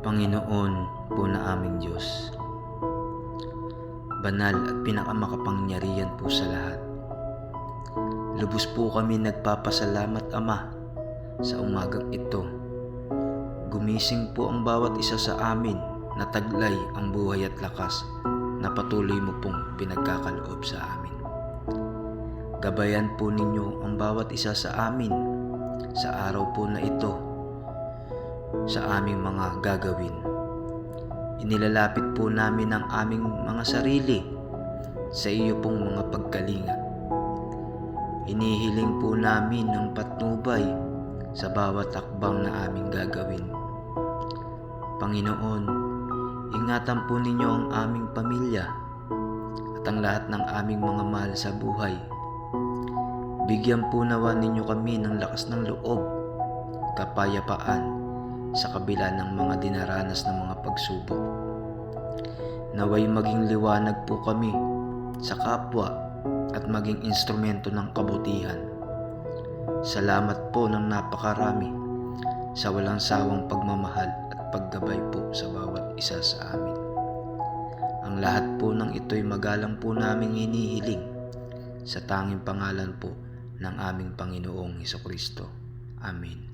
Panginoon po na aming Diyos. Banal at pinakamakapangyarihan po sa lahat. Lubos po kami nagpapasalamat Ama sa umagang ito. Gumising po ang bawat isa sa amin na taglay ang buhay at lakas na patuloy mo pong pinagkakaloob sa amin. Gabayan po ninyo ang bawat isa sa amin sa araw po na ito sa aming mga gagawin. Inilalapit po namin ang aming mga sarili sa iyo pong mga pagkalinga. Hinihiling po namin ang patnubay sa bawat akbang na aming gagawin. Panginoon, ingatan po ninyo ang aming pamilya at ang lahat ng aming mga mahal sa buhay. Bigyan po nawa ninyo kami ng lakas ng loob, kapayapaan, sa kabila ng mga dinaranas ng mga pagsubok. Naway maging liwanag po kami sa kapwa at maging instrumento ng kabutihan. Salamat po ng napakarami sa walang sawang pagmamahal at paggabay po sa bawat isa sa amin. Ang lahat po ng ito'y magalang po naming hinihiling sa tanging pangalan po ng aming Panginoong Heso Kristo. Amen.